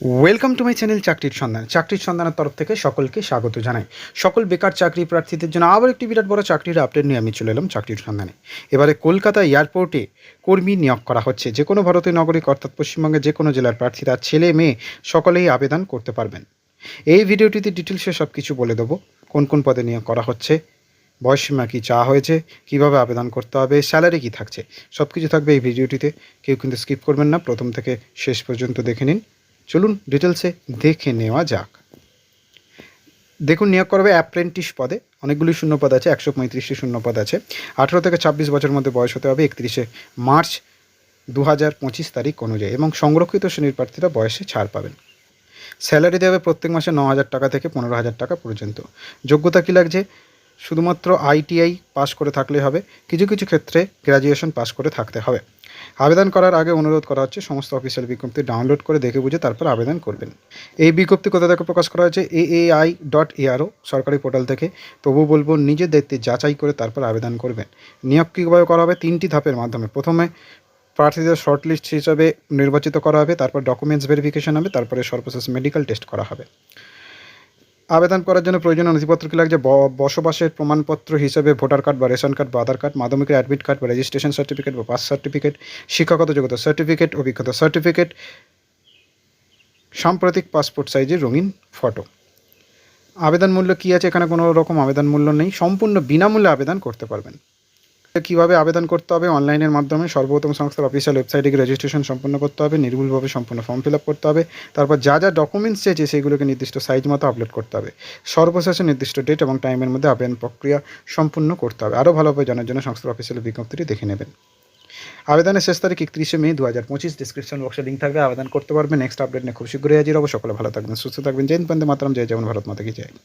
Welcome to my channel চাকরির সন্ধান চাকরির সন্ধানের তরফ থেকে সকলকে স্বাগত জানাই। সকল বেকার চাকরি প্রার্থীদের জন্য আবার একটি বিরাট বড় চাকরির আপডেট নিয়ে আমি চলে এলাম চাকরির সন্ধানে এবারে কলকাতা এয়ারপোর্টে কর্মী নিয়োগ করা হচ্ছে। যে কোনো ভারতীয় নাগরিক অর্থাৎ পশ্চিমবঙ্গের যে কোনো জেলার প্রার্থীরা ছেলে, মেয়ে সকলেই আবেদন করতে পারবেন। এই ভিডিওটিতে ডিটেলসে সব কিছু বলে দেবো। কোন কোন পদে নিয়োগ করা হচ্ছে? বয়সীমা কী চা হয়েছে? কীভাবে আবেদন করতে হবে? স্যালারি কী থাকছে? সব কিছু থাকবে এই ভিডিওটিতে। কেউ কিন্তু স্কিপ করবেন না। প্রথম থেকে শেষ পর্যন্ত দেখে নিন। চলুন ডিটেলসে দেখে নেওয়া যাক। দেখুন, নিয়োগ করবে অ্যাপ্রেন্টিস পদে। অনেকগুলি শূন্য পদ আছে, একশো পঁয়ত্রিশটি শূন্য পদ আছে। আঠেরো থেকে ছাব্বিশ বছরের মধ্যে বয়স হতে হবে একত্রিশে মার্চ দু হাজার পঁচিশ তারিখ অনুযায়ী এবং সংরক্ষিত শ্রেণির প্রার্থীরা বয়সে ছাড় পাবেন। স্যালারি দেবে প্রত্যেক মাসে ন হাজার টাকা থেকে পনেরো হাজার টাকা পর্যন্ত। যোগ্যতা কী লাগছে? শুধুমাত্র আইটিআই পাশ করে থাকলেই হবে, কিছু কিছু ক্ষেত্রে গ্র্যাজুয়েশন পাশ করে থাকতে হবে। আবেদন করার আগে অনুরোধ করা হচ্ছে, সমস্ত অফিসিয়াল বিজ্ঞপ্তি ডাউনলোড করে দেখে বুঝে তারপর আবেদন করবেন। এই বিজ্ঞপ্তি কোথা থেকে প্রকাশ করা হয়েছে এ এএআই ডট এআরও সরকারি পোর্টাল থেকে। তবু বলব নিজের দায়িত্বে যাচাই করে তারপর আবেদন করবেন। নিয়োগ কীভাবে করা হবে, তিনটি ধাপের মাধ্যমে। প্রথমে প্রার্থীদের শর্টলিস্ট হিসাবে নির্বাচিত করা হবে, তারপর ডকুমেন্টস ভেরিফিকেশন হবে, তারপরে সর্বশেষ মেডিকেল টেস্ট করা হবে। আবেদন করার জন্য প্রয়োজনীয় নথিপত্র কী লাগছে বসবাসের প্রমাণপত্র হিসেবে ভোটার কার্ড বা রেশন কার্ড বা আধার কার্ড, মাধ্যমিকের অ্যাডমিট কার্ড বা রেজিস্ট্রেশন সার্টিফিকেট বা পাস সার্টিফিকেট শিক্ষাগত যোগ্যতা সার্টিফিকেট অভিজ্ঞতা সার্টিফিকেট সাম্প্রতিক পাসপোর্ট সাইজের রঙিন ফটো আবেদন মূল্য কী আছে? এখানে কোনো রকম আবেদন মূল্য নেই। সম্পূর্ণ বিনামূল্যে আবেদন করতে পারবেন। কীভাবে আবেদন করতে হবে? অনলাইনের মাধ্যমে সর্বপ্রথম সংস্থার অফিসিয়াল ওয়েবসাইটে গিয়ে রেজিস্ট্রেশন সম্পন্ন করতে হবে, নির্ভুলভাবে সম্পূর্ণ ফর্ম ফিল আপ করতে হবে, তারপর যা যা ডকুমেন্টস চেয়েছে সেগুলোকে নির্দিষ্ট সাইজ মতো আপলোড করতে হবে। সর্বশেষে নির্দিষ্ট ডেট এবং টাইমের মধ্যে আবেদন প্রক্রিয়া সম্পূর্ণ করতে হবে। আরও ভালোভাবে জানার জন্য সংস্থার অফিসিয়াল বিজ্ঞপ্তিটি দেখে নেবেন। আবেদনের শেষ তারিখ একত্রিশে মে দু হাজার পঁচিশ ডিসক্রিপশন বক্সে লিঙ্ক থাকবে। আবেদন করতে পারবেন। নেক্সট আপডেট নিয়ে খুব শীঘ্রই হাজির হব। সকলে ভালো থাকবেন, সুস্থ থাকবেন। জয় হিন্দ, বন্দে মাতরম। জয় যেমন ভারত মাতা কি জয়।